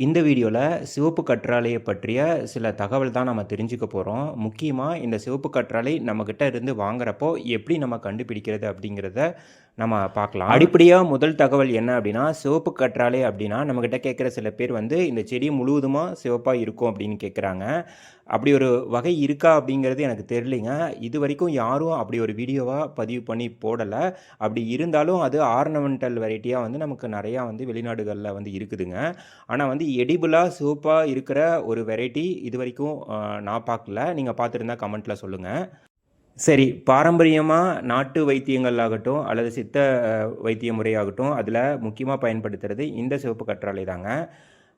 இந்த வீடியோவில் சிவப்பு கற்றாழையை பற்றிய சில தகவல் தான் நம்ம தெரிஞ்சுக்க போகிறோம் முக்கியமாக இந்த சிவப்பு கற்றாழை நம்மக்கிட்ட இருந்து வாங்குறப்போ எப்படி நம்ம கண்டுபிடிக்கிறது அப்படிங்கிறத நம்ம பார்க்கலாம். அடிப்படையாக முதல் தகவல் என்ன அப்படின்னா சிவப்பு கற்றாழை அப்படின்னா நம்மக்கிட்ட கேட்குற சில பேர் வந்து இந்த செடி முழுவதுமாக சிவப்பாக இருக்கும் அப்படின்னு கேட்குறாங்க. அப்படி ஒரு வகை இருக்கா அப்படிங்கிறது எனக்கு தெரியலைங்க. இது வரைக்கும் யாரும் அப்படி ஒரு வீடியோவாக பதிவு பண்ணி போடலை. அப்படி இருந்தாலும் அது ஆர்னமெண்டல் வெரைட்டியாக வந்து நமக்கு நிறையா வந்து வெளிநாடுகளில் வந்து இருக்குதுங்க. ஆனால் வந்து எடிபிளாக சிவப்பாக இருக்கிற ஒரு வெரைட்டி இது வரைக்கும் நான் பார்க்கல. நீங்கள் பார்த்துருந்தா கமெண்ட்டில் சொல்லுங்கள் சரி பாரம்பரியமாக நாட்டு வைத்தியங்கள் ஆகட்டும் அல்லது சித்த வைத்திய முறையாகட்டும் அதில் முக்கியமாக பயன்படுத்துறது இந்த சிவப்பு கற்றாழை தாங்க.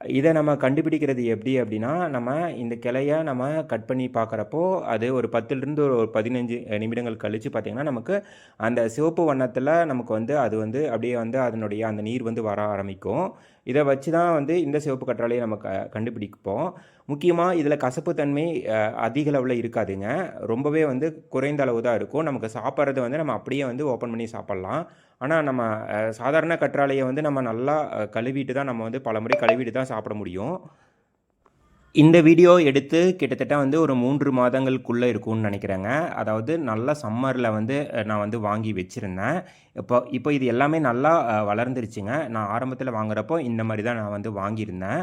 இதை நம்ம கண்டுபிடிக்கிறது எப்படி அப்படின்னா நம்ம இந்த கிளையை நம்ம கட் பண்ணி பார்க்குறப்போ அது ஒரு பத்துலேருந்து ஒரு பதினஞ்சு நிமிடங்கள் கழித்து பார்த்திங்கன்னா நமக்கு அந்த சிவப்பு வண்ணத்தில் நமக்கு வந்து அது வந்து அப்படியே வந்து அதனுடைய அந்த நீர் வந்து வர ஆரம்பிக்கும். இதை வச்சு தான் வந்து இந்த சிவப்பு கற்றாழையை நம்ம க கண்டுபிடிப்போம். முக்கியமாக இதில் கசப்புத்தன்மை அஹ், அதிக அளவில் இருக்காதுங்க. ரொம்பவே வந்து குறைந்த அளவு தான் இருக்கும். நமக்கு சாப்பிட்றது வந்து நம்ம அப்படியே வந்து ஓப்பன் பண்ணி சாப்பிட்லாம். ஆனால் நம்ம சாதாரண கற்றாழையை வந்து நம்ம நல்லா கழுவிட்டு தான் நம்ம வந்து பல முறை கழுவிட்டு தான் சாப்பிட முடியும். இந்த வீடியோ எடுத்து கிட்டத்தட்ட வந்து ஒரு மூன்று மாதங்களுக்குள்ளே இருக்கும்னு நினைக்கிறேங்க. அதாவது நல்லா சம்மரில் வந்து நான் வந்து வாங்கி வச்சுருந்தேன். இப்போ இப்போ இது எல்லாமே நல்லா வளர்ந்துருச்சுங்க. நான் ஆரம்பத்தில் வாங்குறப்போ இந்த மாதிரி தான் நான் வந்து வாங்கியிருந்தேன்.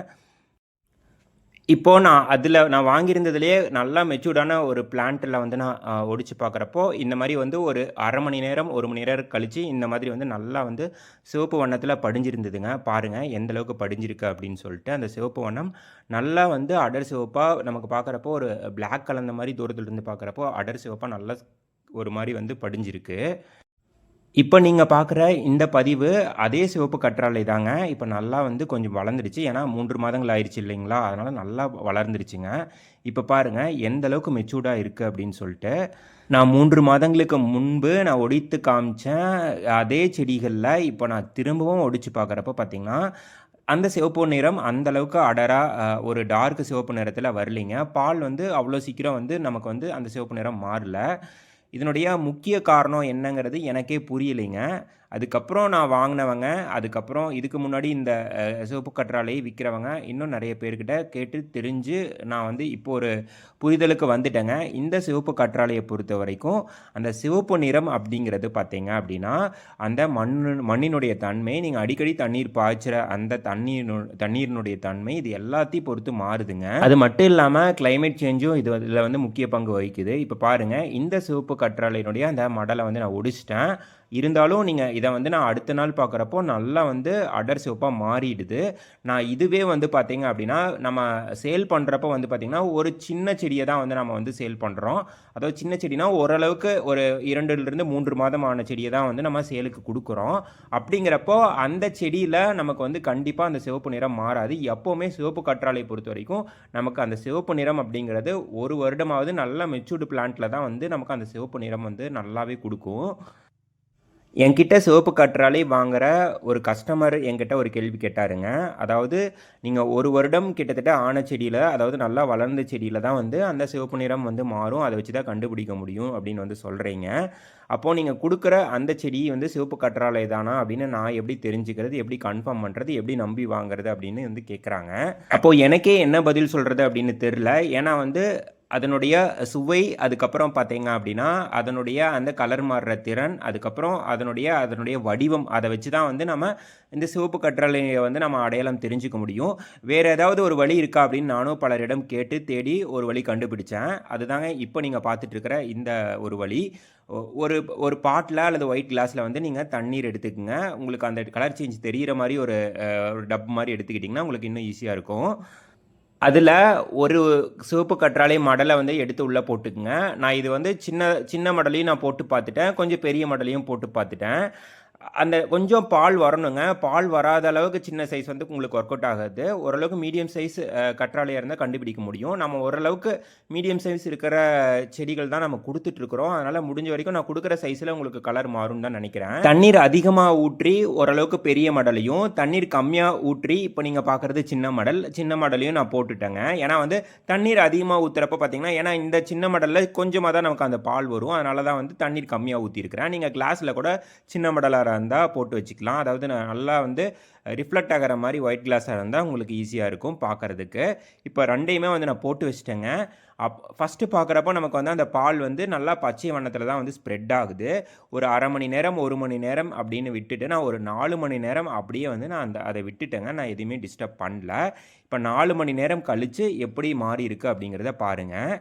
இப்போது நான் அதில் நான் வாங்கியிருந்ததுலேயே நல்லா மெச்சூர்டான ஒரு பிளான்ட்டில் வந்து நான் ஒடிச்சு பார்க்குறப்போ இந்த மாதிரி வந்து ஒரு அரை மணி நேரம் ஒரு மணி நேரம் கழித்து இந்த மாதிரி வந்து நல்லா வந்து சிவப்பு வண்ணத்தில் படிஞ்சிருந்ததுங்க. பாருங்கள் எந்த அளவுக்கு படிஞ்சிருக்கு அப்படின்னு சொல்லிட்டு அந்த சிவப்பு வண்ணம் நல்லா வந்து அடர் சிவப்பாக நமக்கு பார்க்குறப்போ ஒரு பிளாக் கலந்த மாதிரி தூரத்துலேருந்து பார்க்குறப்போ அடர் சிவப்பாக நல்லா ஒரு மாதிரி வந்து படிஞ்சிருக்கு. இப்போ நீங்கள் பார்க்குற இந்த பதிவு அதே சிவப்பு கற்றாழை தாங்க. இப்போ நல்லா வந்து கொஞ்சம் வளர்ந்துருச்சு ஏன்னா மூன்று மாதங்கள் ஆயிடுச்சு இல்லைங்களா? அதனால் நல்லா வளர்ந்துருச்சுங்க இப்போ பாருங்கள் எந்த அளவுக்கு மெச்சூர்டாக இருக்குது அப்படின்னு சொல்லிட்டு நான் மூன்று மாதங்களுக்கு முன்பு நான் ஒடித்து காமிச்சேன். அதே செடிகளில் இப்போ நான் திரும்பவும் ஒடிச்சு பார்க்குறப்ப பார்த்தீங்கன்னா அந்த சிவப்பு நிறம் அந்தளவுக்கு அடராக ஒரு டார்க் சிவப்பு நிறத்தில் வரலைங்க. பால் வந்து அவ்வளோ சீக்கிரம் வந்து நமக்கு வந்து அந்த சிவப்பு நிறம் மாறல. இதனுடைய முக்கிய காரணம் என்னங்கிறது எனக்கே புரியலைங்க. அதுக்கப்புறம் நான் வாங்கினவங்க அதுக்கப்புறம் இதுக்கு முன்னாடி இந்த சிவப்பு கற்றாழையை விற்கிறவங்க இன்னும் நிறைய பேர்கிட்ட கேட்டு தெரிஞ்சு நான் வந்து இப்போ ஒரு புரிதலுக்கு வந்துட்டேங்க. இந்த சிவப்பு கற்றாழையை பொறுத்த வரைக்கும் அந்த சிவப்பு நிறம் அப்படிங்கிறது பார்த்தீங்க அப்படின்னா அந்த மண் மண்ணினுடைய தன்மை நீங்கள் அடிக்கடி தண்ணீர் பாய்ச்சுற அந்த தண்ணீர் தண்ணீரினுடைய தன்மை இது எல்லாத்தையும் பொறுத்து மாறுதுங்க. அது மட்டும் இல்லாமல் கிளைமேட் சேஞ்சும் இது இதில் வந்து முக்கிய பங்கு வகிக்குது. இப்போ பாருங்கள் இந்த சிவப்பு கற்றாழையினுடைய அந்த மடலை வந்து நான் ஒடிச்சிட்டேன். இருந்தாலும் நீங்கள் இதை வந்து நான் அடுத்த நாள் பார்க்குறப்போ நல்லா வந்து அடர் சிவப்பாக மாறிடுது. நான் இதுவே வந்து பார்த்திங்க அப்படின்னா நம்ம சேல் பண்ணுறப்போ வந்து பார்த்திங்கன்னா ஒரு சின்ன செடியை தான் வந்து நம்ம வந்து சேல் பண்ணுறோம் அதாவது சின்ன செடினா ஓரளவுக்கு ஒரு இரண்டுலேருந்து மூன்று மாதம் ஆன செடியை தான் வந்து நம்ம சேலுக்கு கொடுக்குறோம். அப்படிங்கிறப்போ அந்த செடியில் நமக்கு வந்து கண்டிப்பாக அந்த சிவப்பு நிறம் மாறாது. எப்போவுமே சிவப்பு கற்றாழை பொறுத்த வரைக்கும் நமக்கு அந்த சிவப்பு நிறம் அப்படிங்கிறது ஒரு வருடமாவது நல்ல மெச்சூர்டு பிளான்ட்டில் தான் வந்து நமக்கு அந்த சிவப்பு நிறம் வந்து நல்லாவே கொடுக்கும். என்கிட்ட சிவப்பு கற்றாழை வாங்குகிற ஒரு கஸ்டமர் என்கிட்ட ஒரு கேள்வி கேட்டாருங்க. அதாவது நீங்கள் ஒரு வருடம் கிட்டத்தட்ட ஆன செடியில் அதாவது நல்லா வளர்ந்த செடியில் தான் வந்து அந்த சிவப்பு நிறம் வந்து மாறும். அதை வச்சு தான் கண்டுபிடிக்க முடியும் அப்படின்னு வந்து சொல்கிறீங்க அப்போது நீங்கள் கொடுக்குற அந்த செடி வந்து சிவப்பு கற்றாழை தானா அப்படின்னு நான் எப்படி தெரிஞ்சுக்கிறது எப்படி கன்ஃபார்ம் பண்ணுறது எப்படி நம்பி வாங்குறது அப்படின்னு வந்து கேட்குறாங்க அப்போது எனக்கே என்ன பதில் சொல்கிறது அப்படின்னு தெரில ஏன்னா வந்து அதனுடைய சுவை அதுக்கப்புறம் பார்த்தீங்க அப்படின்னா அதனுடைய அந்த கலர் மாறுற திறன் அதுக்கப்புறம் அதனுடைய அதனுடைய வடிவம் அதை வச்சு தான் வந்து நம்ம இந்த சிவப்பு கற்றலையை வந்து நம்ம அடையாளம் தெரிஞ்சுக்க முடியும். வேறு ஏதாவது ஒரு வழி இருக்கா அப்படின்னு நானும் பலரிடம் கேட்டு தேடி ஒரு வழி கண்டுபிடிச்சேன். அதுதாங்க இப்போ நீங்கள் பார்த்துட்ருக்கிற இந்த ஒரு வழி. ஒ- ஒரு ஒரு பாட்டில் அல்லது ஒயிட் கிளாஸில் வந்து நீங்கள் தண்ணீர் எடுத்துக்கோங்க. உங்களுக்கு அந்த கலர் சேஞ்ச் தெரிகிற மாதிரி ஒரு ஒரு டப் மாதிரி எடுத்துக்கிட்டிங்கன்னா உங்களுக்கு இன்னும் ஈஸியாக இருக்கும். அதில் ஒரு சிவப்பு கற்றாழை மடலை வந்து எடுத்து உள்ளே போட்டுக்குங்க. நான் இது வந்து சின்ன சின்ன மடலையும் நான் போட்டு பார்த்துட்டேன். கொஞ்சம் பெரிய மடலையும் போட்டு பார்த்துட்டேன். அந்த கொஞ்சம் பால் வரணுங்க. பால் வராத அளவுக்கு சின்ன சைஸ் வந்து உங்களுக்கு ஒர்க் அவுட் ஆகாது. ஓரளவுக்கு மீடியம் சைஸ் கற்றாழையாக இருந்தால் கண்டுபிடிக்க முடியும். நம்ம ஓரளவுக்கு மீடியம் சைஸ் இருக்கிற செடிகள் தான் நம்ம கொடுத்துட்ருக்குறோம் அதனால் முடிஞ்ச வரைக்கும் நான் கொடுக்குற சைஸில் உங்களுக்கு கலர் மாறும் தான் நினைக்கிறேன். தண்ணீர் அதிகமாக ஊற்றி ஓரளவுக்கு பெரிய மடலையும் தண்ணீர் கம்மியாக ஊற்றி இப்போ நீங்கள் பார்க்குறது சின்ன மடல். சின்ன மடலையும் நான் போட்டுட்டேங்க. ஏன்னா வந்து தண்ணீர் அதிகமாக ஊற்றுறப்ப பார்த்தீங்கன்னா ஏன்னா இந்த சின்ன மடலில் கொஞ்சமாக தான் நமக்கு அந்த பால் வரும். அதனால தான் வந்து தண்ணீர் கம்மியாக ஊற்றிருக்கிறேன் நீங்கள் கிளாஸில் கூட சின்ன மடலாக ஃப்ளவராக இருந்தால் போட்டு வச்சுக்கலாம். அதாவது நான் நல்லா வந்து ரிஃப்ளெக்ட் ஆகிற மாதிரி ஒயிட் கிளாஸாக இருந்தால் உங்களுக்கு ஈஸியாக இருக்கும் பார்க்குறதுக்கு இப்போ ரெண்டையுமே வந்து நான் போட்டு வச்சுட்டேங்க. அப் ஃபஸ்ட்டு பார்க்குறப்போ நமக்கு வந்து அந்த பால் வந்து நல்லா பச்சை வண்ணத்தில் தான் வந்து ஸ்ப்ரெட் ஆகுது. ஒரு அரை மணி நேரம் ஒரு மணி நேரம் அப்படின்னு விட்டுட்டு நான் ஒரு நாலு மணி நேரம் அப்படியே வந்து நான் அந்த அதை விட்டுட்டேங்க. நான் எதுவுமே டிஸ்டர்ப் பண்ணல. இப்போ நாலு மணி நேரம் கழித்து எப்படி மாறி இருக்குது அப்படிங்கிறத பாருங்கள்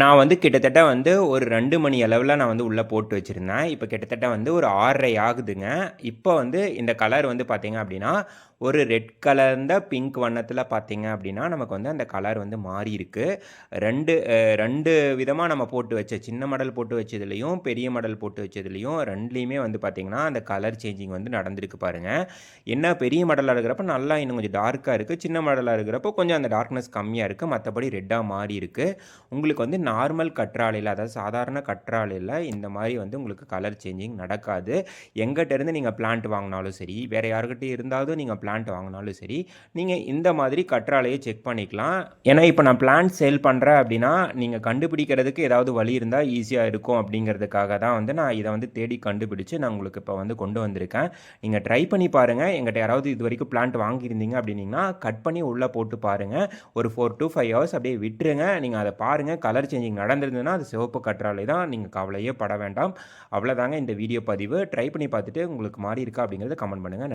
நான் வந்து கிட்டத்தட்ட வந்து ஒரு ரெண்டு மணி அளவில் நான் வந்து உள்ளே போட்டு வச்சுருந்தேன். இப்போ கிட்டத்தட்ட வந்து ஒரு ஆறரை ஆகுதுங்க. இப்போ வந்து இந்த கலர் வந்து பார்த்திங்க அப்படின்னா ஒரு ரெட் கலர்ந்த பிங்க் வண்ணத்தில் பார்த்தீங்க அப்படின்னா நமக்கு வந்து அந்த கலர் வந்து மாறி இருக்கு. ரெண்டு ரெண்டு விதமாக நம்ம போட்டு வச்ச சின்ன மடல் போட்டு வச்சதுலேயும் பெரிய மடல் போட்டு வச்சதுலேயும் ரெண்டுலேயுமே வந்து பார்த்திங்கன்னா அந்த கலர் சேஞ்சிங் வந்து நடந்திருக்கு பாருங்கள் என்ன பெரிய மடலாக இருக்கிறப்ப நல்லா இன்னும் கொஞ்சம் டார்க்காக இருக்குது சின்ன மடலாக இருக்கிறப்போ கொஞ்சம் அந்த டார்க்னஸ் கம்மியாக இருக்குது மற்றபடி ரெட்டாக மாறி இருக்குது உங்களுக்கு வந்து நார்மல் கற்றாழையில் அதாவது சாதாரண கற்றாழையில் இந்த மாதிரி வந்து உங்களுக்கு கலர் சேஞ்சிங் நடக்காது. எங்கிட்டேருந்து நீங்கள் பிளான்ட் வாங்கினாலும் சரி வேறு யாருக்கிட்டே இருந்தாலும் நீங்கள் பிளான்ட் வாங்கினாலும் சரி நீங்கள் இந்த மாதிரி கற்றாழையை செக் பண்ணிக்கலாம். ஏன்னா இப்போ நான் பிளான்ட் சேல் பண்ணுறேன் அப்படின்னா நீங்கள் கண்டுபிடிக்கிறதுக்கு ஏதாவது வழி இருந்தால் ஈஸியாக இருக்கும் அப்படிங்கிறதுக்காக தான் வந்து நான் இதை வந்து தேடி கண்டுபிடிச்சு நான் உங்களுக்கு இப்போ வந்து கொண்டு வந்திருக்கேன். நீங்கள் ட்ரை பண்ணி பாருங்கள் எங்கிட்ட யாராவது இது வரைக்கும் பிளான்ட் வாங்கியிருந்தீங்க அப்படின்னீங்கன்னா கட் பண்ணி உள்ளே போட்டு பாருங்கள் ஒரு ஃபோர் டு ஃபைவ் ஹவர்ஸ் அப்படியே விட்டுருங்க. நீங்கள் அதை பாருங்கள் கலர் சேஞ்சிங் நடந்திருந்ததுன்னா அது சிவப்பு கற்றாழை தான். நீங்கள் கவலையே பட வேண்டாம். அவ்வளோதாங்க இந்த வீடியோ பதிவு. ட்ரை பண்ணி பார்த்துட்டு உங்களுக்கு மாறி இருக்கா அப்படிங்கிறத கமெண்ட் பண்ணுங்கள்